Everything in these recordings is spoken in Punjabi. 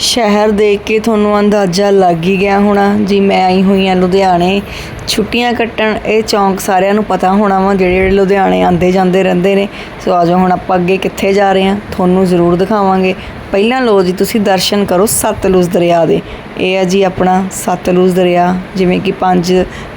ਸ਼ਹਿਰ ਦੇਖ ਕੇ ਤੁਹਾਨੂੰ ਅੰਦਾਜ਼ਾ ਲੱਗ ਹੀ ਗਿਆ ਹੋਣਾ ਜੀ, ਮੈਂ ਆਈ ਹੋਈ ਹਾਂ ਲੁਧਿਆਣੇ। ਛੁੱਟੀਆਂ ਕੱਟਣ, ਇਹ ਚੌਂਕ ਸਾਰਿਆਂ ਨੂੰ ਪਤਾ ਹੋਣਾ ਵਾ, ਜਿਹੜੇ ਜਿਹੜੇ ਲੁਧਿਆਣੇ ਆਉਂਦੇ ਜਾਂਦੇ ਰਹਿੰਦੇ ਨੇ। ਸੋ ਆਜੋ ਹੁਣ ਆਪਾਂ ਅੱਗੇ ਕਿੱਥੇ ਜਾ ਰਹੇ ਹਾਂ, ਤੁਹਾਨੂੰ ਜ਼ਰੂਰ ਦਿਖਾਵਾਂਗੇ। ਪਹਿਲਾਂ ਲੋ ਜੀ, ਤੁਸੀਂ ਦਰਸ਼ਨ ਕਰੋ ਸਤਲੁਜ ਦਰਿਆ ਦੇ। ਇਹ ਆ ਜੀ ਆਪਣਾ ਸਤਲੁਜ ਦਰਿਆ, ਜਿਵੇਂ ਕਿ ਪੰਜ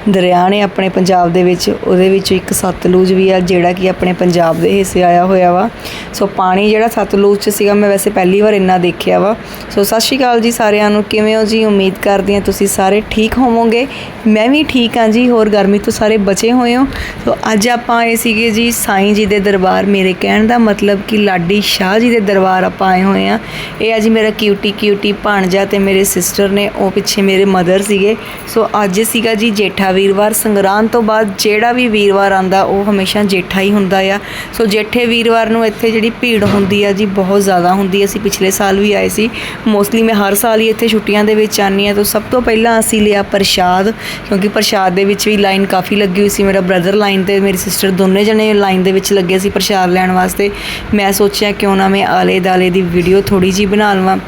ਦਰਿਆ ਨੇ ਆਪਣੇ ਪੰਜਾਬ ਦੇ ਵਿੱਚ, ਉਹਦੇ ਵਿੱਚੋਂ ਇੱਕ ਸਤਲੁਜ ਵੀ ਆ, ਜਿਹੜਾ ਕਿ ਆਪਣੇ ਪੰਜਾਬ ਦੇ ਹਿੱਸੇ ਆਇਆ ਹੋਇਆ ਵਾ। ਸੋ ਪਾਣੀ ਜਿਹੜਾ ਸਤਲੁਜ ਚ ਸੀਗਾ, ਮੈਂ ਵੈਸੇ ਪਹਿਲੀ ਵਾਰ ਇੰਨਾ ਦੇਖਿਆ ਵਾ। ਸੋ ਸਤਿ ਸ਼੍ਰੀ ਅਕਾਲ ਜੀ ਸਾਰਿਆਂ ਨੂੰ, ਕਿਵੇਂ ਹੋ ਜੀ? ਉਮੀਦ ਕਰਦੀ ਹਾਂ ਤੁਸੀਂ ਸਾਰੇ ਠੀਕ ਹੋਵੋਗੇ। ਮੈਂ ਵੀ ਠੀਕ ਹਾਂ ਜੀ, ਹੋਰ ਗਰਮੀ ਤੋਂ ਸਾਰੇ ਬਚੇ ਹੋਏ ਹੋ। ਸੋ ਅੱਜ ਆਪਾਂ ਆਏ ਸੀਗੇ ਜੀ ਸਾਈਂ ਜੀ ਦੇ ਦਰਬਾਰ। ਮੇਰੇ ਕਹਿਣ ਦਾ ਮਤਲਬ ਕਿ ਲਾਡੀ ਸ਼ਾਹ ਜੀ ਦੇ ਦਰਬਾਰ ਆਪਾਂ ਆਏ ਹੋਏ ਆ ਇਹ ਆ ਜੀ ਮੇਰਾ ਕਿਊਟੀ ਕਿਊਟੀ ਭਾਣਜਾ ਤੇ ਮੇਰੇ ਸਿਸਟਰ ਨੇ, ਉਹ ਪਿੱਛੇ ਮੇਰੇ ਮਦਰ ਸੀਗੇ। ਸੋ ਅੱਜ ਸੀਗਾ ਜੀ ਜੇਠਾ ਵੀਰਵਾਰ ਸੰਗਰਾਂਦ ਤੋਂ ਬਾਅਦ ਜਿਹੜਾ ਵੀ ਵੀਰਵਾਰ ਆਂਦਾ ਉਹ ਹਮੇਸ਼ਾ ਜੇਠਾ ਹੀ ਹੁੰਦਾ ਆ। ਸੋ ਜੇਠੇ ਵੀਰਵਾਰ ਨੂੰ ਇੱਥੇ ਜਿਹੜੀ ਭੀੜ ਹੁੰਦੀ ਆ ਜੀ, ਬਹੁਤ ਜ਼ਿਆਦਾ ਹੁੰਦੀ ਹੈ ਅਸੀਂ ਪਿਛਲੇ ਸਾਲ ਵੀ ਆਏ ਸੀ। ਮੋਸਟਲੀ ਮੈਂ ਹਰ ਸਾਲ ਹੀ ਇੱਥੇ ਛੁੱਟੀਆਂ ਦੇ ਵਿੱਚ ਆਉਂਦੀ ਹਾਂ। ਤਾਂ ਸਭ ਤੋਂ ਪਹਿਲਾਂ ਅਸੀਂ ਲਿਆ ਪ੍ਰਸ਼ਾਦ, ਕਿਉਂਕਿ ਪ੍ਰਸ਼ਾਦ ਦੇ ਵਿੱਚ ਵੀ ਲਾਈਨ ਕਾਫੀ ਲੱਗੀ ਹੋਈ ਸੀ। ਮੇਰਾ ਬ੍ਰਦਰ ਲਾਈਨ ਤੇ, ਮੇਰੀ ਸਿਸਟਰ ਦੋਨੇ ਜਣੇ ਲਾਈਨ ਦੇ ਵਿੱਚ ਲੱਗੇ ਸੀ ਪ੍ਰਸ਼ਾਦ ਲੈਣ ਵਾਸਤੇ। ਮੈਂ ਸੋਚਿਆ ਕਿਉਂ ਨਾ ਮੈਂ ਆਲੇ ਦਾਲੇ ਦੀ ਵੀਡੀਓ ਥੋੜੀ ਜੀ ਬਣਾ ਲਵਾਂ।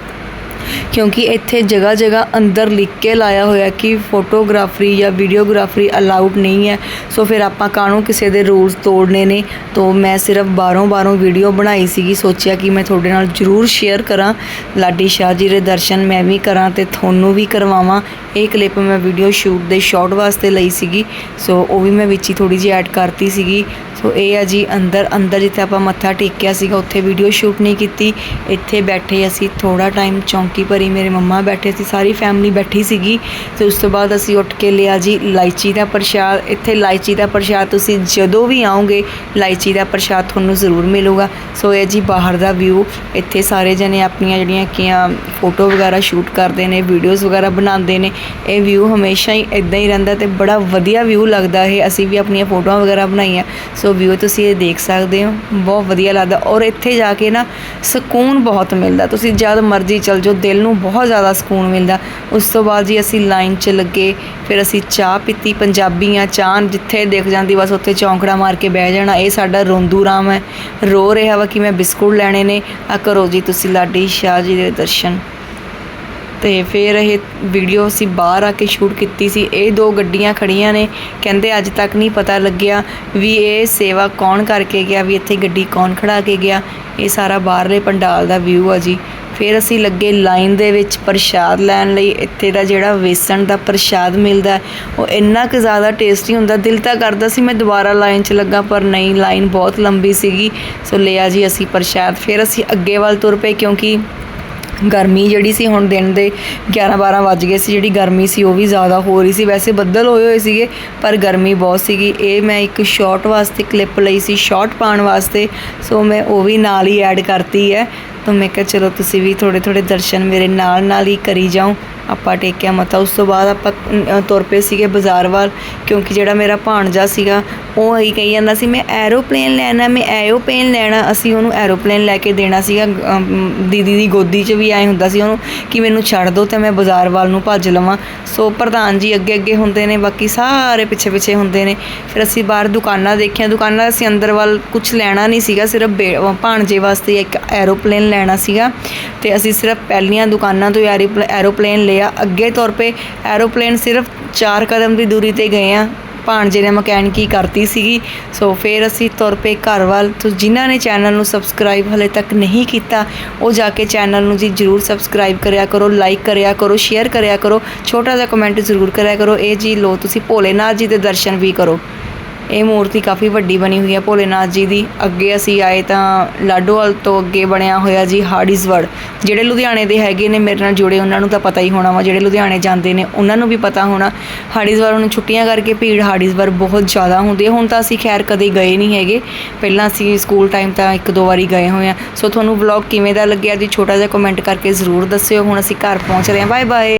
ਕਿਉਂਕਿ ਇੱਥੇ ਜਗ੍ਹਾ ਜਗ੍ਹਾ ਅੰਦਰ ਲਿਖ ਕੇ ਲਾਇਆ ਹੋਇਆ ਕਿ ਫੋਟੋਗ੍ਰਾਫਰੀ ਜਾਂ ਵੀਡੀਓਗ੍ਰਾਫਰੀ ਅਲਾਊਡ ਨਹੀਂ ਹੈ। ਸੋ ਫਿਰ ਆਪਾਂ ਕਾਹਨੂੰ ਕਿਸੇ ਦੇ ਰੂਲਸ ਤੋੜਨੇ ਨੇ? ਤੋਂ ਮੈਂ ਸਿਰਫ ਬਾਹਰੋਂ ਬਾਹਰੋਂ ਵੀਡੀਓ ਬਣਾਈ ਸੀਗੀ। ਸੋਚਿਆ ਕਿ ਮੈਂ ਤੁਹਾਡੇ ਨਾਲ ਜ਼ਰੂਰ ਸ਼ੇਅਰ ਕਰਾਂ। ਲਾਡੀ ਸ਼ਾਹ ਜੀ ਦੇ ਦਰਸ਼ਨ ਮੈਂ ਵੀ ਕਰਾਂ ਤੇ ਤੁਹਾਨੂੰ ਵੀ ਕਰਵਾਵਾਂ। ਇਹ ਕਲਿੱਪ ਮੈਂ ਵੀਡੀਓ ਸ਼ੂਟ ਦੇ ਸ਼ਾਰਟ ਵਾਸਤੇ ਲਈ ਸੀਗੀ। ਸੋ ਉਹ ਵੀ ਮੈਂ ਵਿੱਚ ਹੀ ਥੋੜੀ ਜਿਹੀ ਐਡ ਕਰਤੀ ਸੀਗੀ। ਸੋ ਇਹ ਆ ਜੀ ਅੰਦਰ ਅੰਦਰ ਜਿੱਥੇ ਆਪਾਂ ਮੱਥਾ ਟੇਕਿਆ ਸੀਗਾ, ਉੱਥੇ ਵੀਡੀਓ ਸ਼ੂਟ ਨਹੀਂ ਕੀਤੀ। ਇੱਥੇ ਬੈਠੇ ਅਸੀਂ ਥੋੜਾ ਟਾਈਮ ਚੌਂਕੀ ਭਰੀ, ਮੇਰੇ ਮੰਮਾ ਬੈਠੇ ਸੀ, ਸਾਰੀ ਫੈਮਿਲੀ ਬੈਠੀ ਸੀਗੀ। ਤੇ ਉਸ ਤੋਂ ਬਾਅਦ ਅਸੀਂ ਉੱਠ ਕੇ ਲਿਆ ਜੀ ਇਲਾਇਚੀ ਦਾ ਪ੍ਰਸ਼ਾਦ। ਇੱਥੇ ਇਲਾਇਚੀ ਦਾ ਪ੍ਰਸ਼ਾਦ ਤੁਸੀਂ ਜਦੋਂ ਵੀ ਆਓਗੇ ਇਲਾਇਚੀ ਦਾ ਪ੍ਰਸ਼ਾਦ ਤੁਹਾਨੂੰ ਜ਼ਰੂਰ ਮਿਲੂਗਾ। ਸੋ ਇਹ ਜੀ ਬਾਹਰ ਦਾ ਵਿਊ ਇੱਥੇ ਸਾਰੇ ਜਣੇ ਆਪਣੀਆਂ ਜਿਹੜੀਆਂ ਕੀਆਂ ਫੋਟੋ ਵਗੈਰਾ ਸ਼ੂਟ ਕਰਦੇ ਨੇ ਵੀਡੀਓਜ਼ ਵਗੈਰਾ ਬਣਾਉਂਦੇ ਨੇ, ਇਹ ਵਿਊ ਹਮੇਸ਼ਾ ਹੀ ਇਦਾਂ ਹੀ ਰਹਿੰਦਾ ਤੇ ਬੜਾ ਵਧੀਆ ਵਿਊ ਲੱਗਦਾ ਇਹ। ਅਸੀਂ ਵੀ ਆਪਣੀਆਂ ਫੋਟੋਆਂ ਵਗੈਰਾ ਬਣਾਈਆਂ। ਸੋ ਵਿਊ ਤੁਸੀਂ ਇਹ ਦੇਖ ਸਕਦੇ ਹੋ, ਬਹੁਤ ਵਧੀਆ ਲੱਗਦਾ। ਔਰ ਇੱਥੇ ਜਾ ਕੇ ਨਾ ਸਕੂਨ ਬਹੁਤ ਮਿਲਦਾ। ਤੁਸੀਂ ਜਦ ਮਰਜ਼ੀ ਚਲ ਜਾਓ, ਦਿਲ ਨੂੰ ਬਹੁਤ ਜ਼ਿਆਦਾ ਸਕੂਨ ਮਿਲਦਾ। ਉਸ ਤੋਂ ਬਾਅਦ ਜੀ ਅਸੀਂ ਲਾਈਨ 'ਚ ਲੱਗੇ, ਫਿਰ ਅਸੀਂ ਚਾਹ ਪੀਤੀ, ਪੰਜਾਬੀਆਂ ਚਾਹ, ਜਿੱਥੇ ਦੇਖ ਜਾਂਦੀ, ਬਸ ਉੱਥੇ ਚੌਂਕੜਾ ਮਾਰ ਕੇ ਬਹਿ ਜਾਣਾ। ਇਹ ਸਾਡਾ ਰੋਂਦੂ ਰਾਮ ਹੈ। ਰੋ ਰਿਹਾ ਵਾ ਕਿ ਮੈਂ ਬਿਸਕੁਟ ਲੈਣੇ ਨੇ। ਆ ਕਰੋ ਜੀ ਤੁਸੀਂ ਲਾਡੀ ਸ਼ਾਹ ਜੀ ਦੇ ਦਰਸ਼ਨ। ਤੇ ਫਿਰ ਇਹ ਵੀਡੀਓ ਅਸੀਂ ਬਾਹਰ ਆ ਕੇ ਸ਼ੂਟ ਕੀਤੀ ਸੀ। ਇਹ ਦੋ ਗੱਡੀਆਂ ਖੜੀਆਂ ਨੇ। ਕਹਿੰਦੇ ਅੱਜ ਤੱਕ ਨਹੀਂ ਪਤਾ ਲੱਗਿਆ ਵੀ ਇਹ ਸੇਵਾ ਕੌਣ ਕਰਕੇ ਗਿਆ, ਵੀ ਇੱਥੇ ਗੱਡੀ ਕੌਣ ਖੜਾ ਕੇ ਗਿਆ। ਇਹ ਸਾਰਾ ਬਾਹਰਲੇ ਪੰਡਾਲ ਦਾ ਵਿਊ ਆ ਜੀ। ਫਿਰ ਅਸੀਂ ਲੱਗੇ ਲਾਈਨ ਦੇ ਵਿੱਚ ਪ੍ਰਸ਼ਾਦ ਲੈਣ ਲਈ। ਇੱਥੇ ਦਾ ਜਿਹੜਾ ਵੇਸਣ ਦਾ ਪ੍ਰਸ਼ਾਦ ਮਿਲਦਾ ਉਹ ਇੰਨਾ ਕੁ ਜ਼ਿਆਦਾ ਟੇਸਟੀ ਹੁੰਦਾ। ਦਿਲ ਤਾਂ ਕਰਦਾ ਸੀ ਮੈਂ ਦੁਬਾਰਾ ਲਾਈਨ 'ਚ ਲੱਗਾ, ਪਰ ਨਹੀਂ ਲਾਈਨ ਬਹੁਤ ਲੰਬੀ ਸੀਗੀ। ਸੋ ਲਿਆ ਜੀ ਅਸੀਂ ਪ੍ਰਸ਼ਾਦ। ਫਿਰ ਅਸੀਂ ਅੱਗੇ ਵੱਲ ਤੁਰ ਪਏ ਕਿਉਂਕਿ ਗਰਮੀ ਜਿਹੜੀ ਸੀ ਹੁਣ ਦਿਨ ਦੇ 11 12 ਵੱਜ ਗਏ ਸੀ, ਜਿਹੜੀ ਗਰਮੀ ਸੀ ਉਹ ਵੀ ਜ਼ਿਆਦਾ ਹੋ ਰਹੀ ਸੀ। ਵੈਸੇ ਬੱਦਲ ਹੋਏ ਹੋਏ ਸੀਗੇ, ਪਰ ਗਰਮੀ ਬਹੁਤ ਸੀਗੀ। ਇਹ ਮੈਂ ਇੱਕ ਸ਼ਾਰਟ ਵਾਸਤੇ ਕਲਿੱਪ ਲਈ ਸੀ ਸ਼ਾਰਟ ਪਾਉਣ ਵਾਸਤੇ। ਸੋ ਮੈਂ ਉਹ ਵੀ ਨਾਲ ਹੀ ਐਡ ਕਰਤੀ ਹੈ। ਤਾਂ ਮੈਂ ਕਿਹਾ ਚਲੋ ਤੁਸੀਂ ਵੀ ਥੋੜੇ ਥੋੜੇ ਦਰਸ਼ਨ ਮੇਰੇ ਨਾਲ ਨਾਲ ਹੀ ਕਰੀ ਜਾਓ। ਆਪਾਂ ਟੇਕਿਆ ਮਤਾ ਉਸ ਤੋਂ ਬਾਅਦ ਆਪਾਂ ਤੁਰ ਪਏ ਸੀਗੇ ਬਾਜ਼ਾਰ ਵੱਲ, ਕਿਉਂਕਿ ਜਿਹੜਾ ਮੇਰਾ ਭਾਣਜਾ ਸੀਗਾ, ਉਹ ਹੀ ਕਹੀ ਜਾਂਦਾ ਸੀ, ਮੈਂ ਐਰੋਪਲੇਨ ਲੈਣਾ, ਮੈਂ ਐਰੋਪਲੇਨ ਲੈਣਾ। ਅਸੀਂ ਉਹਨੂੰ ਐਰੋਪਲੇਨ ਲੈ ਕੇ ਦੇਣਾ ਸੀਗਾ। ਦੀਦੀ ਦੀ ਗੋਦੀ 'ਚ ਵੀ ਆਏ ਹੁੰਦਾ ਸੀ ਉਹਨੂੰ ਕਿ ਮੈਨੂੰ ਛੱਡ ਦਿਓ ਤੇ ਮੈਂ ਬਾਜ਼ਾਰ ਵੱਲ ਨੂੰ ਭੱਜ ਲਵਾਂ। ਸੋ ਪ੍ਰਧਾਨ ਜੀ ਅੱਗੇ ਅੱਗੇ ਹੁੰਦੇ ਨੇ, ਬਾਕੀ ਸਾਰੇ ਪਿੱਛੇ ਪਿੱਛੇ ਹੁੰਦੇ ਨੇ। ਫਿਰ ਅਸੀਂ ਬਾਹਰ ਦੁਕਾਨਾਂ ਦੇਖੀਆਂ। ਦੁਕਾਨਾਂ ਅਸੀਂ ਅੰਦਰ ਵੱਲ ਕੁਝ ਲੈਣਾ ਨਹੀਂ ਸੀਗਾ, ਸਿਰਫ ਬੇ- ਭਾਣਜੇ ਵਾਸਤੇ ਇੱਕ ਐਰੋਪਲੇਨ ਲੈਣਾ ਸੀਗਾ। ਤੇ ਅਸੀਂ ਸਿਰਫ ਪਹਿਲੀਆਂ ਦੁਕਾਨਾਂ ਤੋਂ ਐਰੋਪਲੇ- ਐਰੋਪਲੇਨ ਲਿਆ ਅੱਗੇ ਤੌਰ 'ਤੇ ਐਰੋਪਲੇਨ ਸਿਰਫ 4 ਕਦਮ ਦੀ ਦੂਰੀ ਤੇ ਗਏ ਆ। ਭਾਣਜੇ ਨੇ ਮਕੈਨਿਕੀ ਕਰਤੀ ਸੀਗੀ। ਸੋ ਫਿਰ ਅਸੀਂ ਤੁਰ ਪਏ ਘਰ ਵੱਲ। ਤੋਂ ਜਿਨ੍ਹਾਂ ਨੇ ਚੈਨਲ ਨੂੰ ਸਬਸਕ੍ਰਾਈਬ ਹਲੇ ਤੱਕ ਨਹੀਂ ਕੀਤਾ, ਉਹ ਜਾ ਕੇ ਚੈਨਲ ਨੂੰ ਜੀ ਜਰੂਰ ਸਬਸਕ੍ਰਾਈਬ ਕਰਿਆ ਕਰੋ ਲਾਈਕ ਕਰਿਆ ਕਰੋ ਸ਼ੇਅਰ ਕਰਿਆ ਕਰੋ। ਛੋਟਾ ਜਿਹਾ ਕਮੈਂਟ ਜ਼ਰੂਰ ਕਰਿਆ ਕਰੋ। ਇਹ ਜੀ ਲੋ ਤੁਸੀਂ ਭੋਲੇਨਾਥ ਜੀ ਦੇ ਦਰਸ਼ਨ ਵੀ ਕਰੋ। ਇਹ ਮੂਰਤੀ ਕਾਫੀ ਵੱਡੀ ਬਣੀ ਹੋਈ ਹੈ। ਭੋਲੇਨਾਥ ਜੀ ਦੀ ਅੱਗੇ ਅਸੀਂ ਆਏ ਤਾਂ ਲਾਡੋਵਾਲ ਤੋਂ ਅੱਗੇ ਬਣਿਆ ਹੋਇਆ ਜੀ ਹਾਰਡਿਸਵਰਡ ਜਿਹੜੇ ਲੁਧਿਆਣੇ ਦੇ ਹੈਗੇ ਨੇ, ਮੇਰੇ ਨਾਲ ਜੁੜੇ, ਉਹਨਾਂ ਨੂੰ ਤਾਂ ਪਤਾ ਹੀ ਹੋਣਾ ਵਾ। ਜਿਹੜੇ ਲੁਧਿਆਣੇ ਜਾਂਦੇ ਨੇ, ਉਹਨਾਂ ਨੂੰ ਵੀ ਪਤਾ ਹੋਣਾ। ਹਾਰਡਿਸਵਰ ਹੁਣ ਛੁੱਟੀਆਂ ਕਰਕੇ ਭੀੜ ਹਾਰਡਿਸਵਰ ਬਹੁਤ ਜ਼ਿਆਦਾ ਹੁੰਦੀ ਹੈ। ਹੁਣ ਤਾਂ ਅਸੀਂ ਖੈਰ ਕਦੇ ਗਏ ਨਹੀਂ ਹੈਗੇ। ਪਹਿਲਾਂ ਅਸੀਂ ਸਕੂਲ ਟਾਈਮ ਤਾਂ ਇੱਕ ਦੋ ਵਾਰੀ ਗਏ ਹੋਏ ਆ ਸੋ ਤੁਹਾਨੂੰ ਵਲੌਗ ਕਿਵੇਂ ਦਾ ਲੱਗਿਆ ਜੀ, ਛੋਟਾ ਜਿਹਾ ਕਮੈਂਟ ਕਰਕੇ ਜ਼ਰੂਰ ਦੱਸਿਓ। ਹੁਣ ਅਸੀਂ ਘਰ ਪਹੁੰਚ ਰਹੇ ਹਾਂ। Bye bye